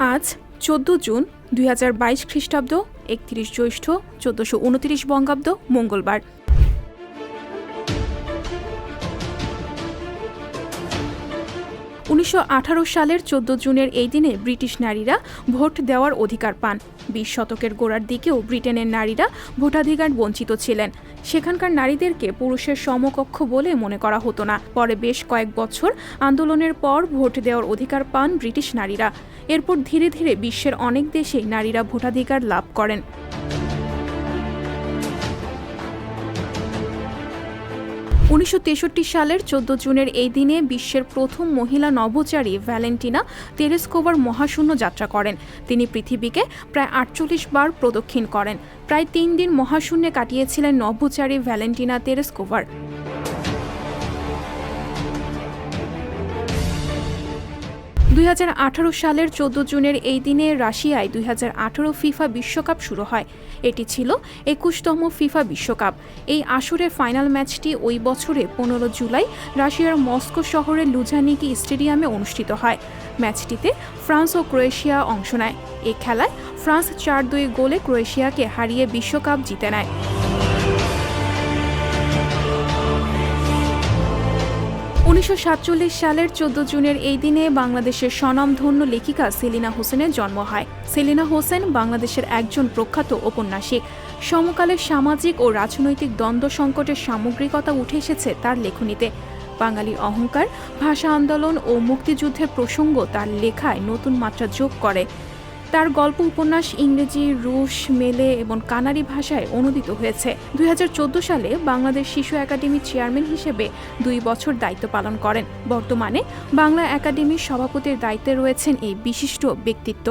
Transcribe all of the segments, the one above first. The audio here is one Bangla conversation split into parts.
আজ চোদ্দ জুন দুই হাজার বাইশ খ্রিস্টাব্দ একত্রিশ জ্যৈষ্ঠ চোদ্দশো উনত্রিশ বঙ্গাব্দ মঙ্গলবার। উনিশশো আঠারো সালের চোদ্দ জুনের এই দিনে ব্রিটিশ নারীরা ভোট দেওয়ার অধিকার পান। বিশ শতকের গোড়ার দিকেও ব্রিটেনের নারীরা ভোটাধিকার বঞ্চিত ছিলেন। সেখানকার নারীদেরকে পুরুষের সমকক্ষ বলে মনে করা হতো না। পরে বেশ কয়েক বছর আন্দোলনের পর ভোট দেওয়ার অধিকার পান ব্রিটিশ নারীরা। এরপর ধীরে ধীরে বিশ্বের অনেক দেশেই নারীরা ভোটাধিকার লাভ করেন। উনিশশো তেষট্টি সালের চোদ্দ জুনের এই দিনে বিশ্বের প্রথম মহিলা নভোচারী ভ্যালেন্টিনা তেরেস্কোভার মহাশূন্য যাত্রা করেন। তিনি পৃথিবীকে প্রায় আটচল্লিশ বার প্রদক্ষিণ করেন। প্রায় তিন দিন মহাশূন্যে কাটিয়েছিলেন নভোচারী ভ্যালেন্টিনা তেরেস্কোভার দুই হাজার আঠারো সালের চোদ্দ জুনের এই দিনে রাশিয়ায় দুই হাজার আঠেরো ফিফা বিশ্বকাপ শুরু হয়। এটি ছিল একুশতম ফিফা বিশ্বকাপ। এই আসরের ফাইনাল ম্যাচটি ওই বছরে পনেরো জুলাই রাশিয়ার মস্কো শহরের লুঝানিকি স্টেডিয়ামে অনুষ্ঠিত হয়। ম্যাচটিতে ফ্রান্স ও ক্রোয়েশিয়া অংশ নেয়। এই খেলায় ফ্রান্স চার দুই গোলে ক্রোয়েশিয়াকে হারিয়ে বিশ্বকাপ জিতে নেয়। উনিশশো সাতচল্লিশ সালের চোদ্দ জুনের এই দিনে বাংলাদেশের স্বনামধন্য লেখিকা সেলিনা হোসেনের জন্ম হয়। সেলিনা হোসেন বাংলাদেশের একজন প্রখ্যাত ঔপন্যাসিক। সমকালের সামাজিক ও রাজনৈতিক দ্বন্দ্ব সংকটের সামগ্রিকতা উঠে এসেছে তার লেখনীতে। বাঙালি অহংকার, ভাষা আন্দোলন ও মুক্তিযুদ্ধের প্রসঙ্গ তার লেখায় নতুন মাত্রা যোগ করে। তার গল্প, উপন্যাস, ইংরেজি, রুশ, মেলে এবং কানাড়ি ভাষায় অনুদিত হয়েছে। দু হাজার চোদ্দ সালে বাংলাদেশ শিশু একাডেমির চেয়ারম্যান হিসেবে দুই বছর দায়িত্ব পালন করেন। বর্তমানে বাংলা একাডেমির সভাপতির দায়িত্বে রয়েছেন এই বিশিষ্ট ব্যক্তিত্ব।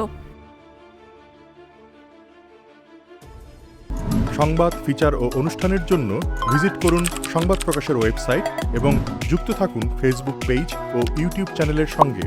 সংবাদ, ফিচার ও অনুষ্ঠানের জন্য ভিজিট করুন সংবাদ প্রকাশের ওয়েবসাইট এবং যুক্ত থাকুন ফেসবুক পেজ ও ইউটিউব চ্যানেলের সঙ্গে।